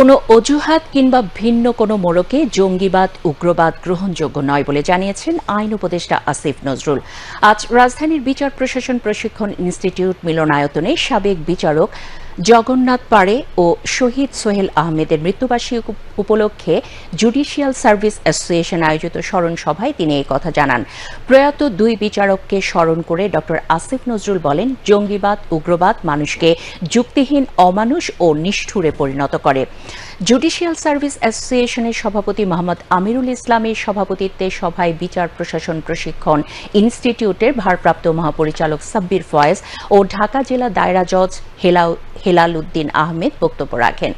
কোনো অজুহাত কিংবা ভিন্ন কোনো মোড়কে জঙ্গিবাদ, উগ্রবাদ গ্রহণযোগ্য নয় বলে জানিয়েছেন আইন উপদেষ্টা আসিফ নজরুল। আজ রাজধানীর বিচার প্রশাসন প্রশিক্ষণ ইনস্টিটিউট মিলনায়তনে সাবেক বিচারক জগন্নাথ পাড়ে ও শহীদ সোহেল আহমেদের মৃত্যুবার্ষিকী উপলক্ষে জুডিশিয়াল সার্ভিস অ্যাসোসিয়েশন আয়োজিত স্মরণ সভায় তিনি এই কথা জানান। প্রয়াত দুই বিচারককে স্মরণ করে ড. আসিফ নজরুল বলেন, জঙ্গিবাদ, উগ্রবাদ মানুষকে যুক্তিহীন, অমানুষ ও নিষ্ঠুরে পরিণত করে। জুডিশিয়াল সার্ভিস অ্যাসোসিয়েশনের সভাপতি মোহাম্মদ আমিরুল ইসলামের সভাপতিত্বে সভায় বিচার প্রশাসন প্রশিক্ষণ ইনস্টিটিউটের ভারপ্রাপ্ত মহাপরিচালক সাব্বির ফয়েজ ও ঢাকা জেলা দায়রা জজ হেলাউ হেলাল উদ্দিন আহমেদ বক্তব্য রাখেন।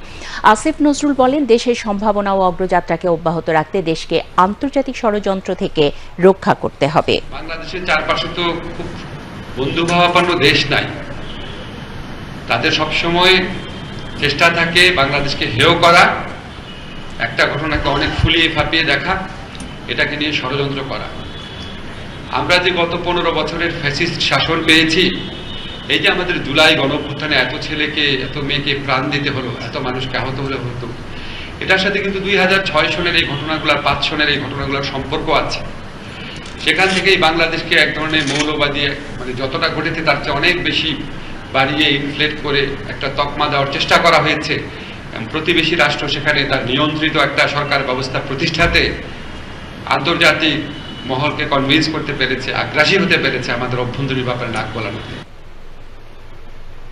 আসিফ নজরুল বলেন, দেশের সম্ভাবনা ও অগ্রযাত্রাকে অব্যাহত রাখতে দেশকে আন্তর্জাতিক ষড়যন্ত্র থেকে রক্ষা করতে হবে। বাংলাদেশের চারপাশে তো খুব বন্ধুভাবাপন্ন দেশ নাই। তাদের সবসময় চেষ্টা থাকে বাংলাদেশকে হেয় করা, একটা ঘটনাকে অনেক ফুলিয়ে ফাঁপিয়ে দেখা, এটাকে নিয়ে ষড়যন্ত্র করা। আমরা যে গত পনেরো বছরের ফ্যাসিস্ট শাসন পেয়েছি এই যে আমাদের জুলাই গণঅভ্যুত্থানে এত ছেলেকে, এত মেয়েকে প্রাণ দিতে হলো, এত মানুষকে আহত হলে হতো, এটার সাথে কিন্তু দুই হাজার ছয় সনের এই ঘটনাগুলোর পাঁচ সনের এই ঘটনাগুলোর সম্পর্ক আছে। সেখান থেকেই বাংলাদেশকে এক ধরনের মৌলবাদী মানে যতটা ঘটেছে তার চেয়ে অনেক বেশি বাড়িয়ে ইনফ্লেট করে একটা তকমা দেওয়ার চেষ্টা করা হয়েছে। প্রতিবেশী রাষ্ট্র সেখানে তার নিয়ন্ত্রিত একটা সরকার ব্যবস্থা প্রতিষ্ঠাতে আন্তর্জাতিক মহলকে কনভিন্স করতে পেরেছে, আগ্রাসী হতে পেরেছে আমাদের অভ্যন্তরীণ ব্যাপারে নাক গলানোতে।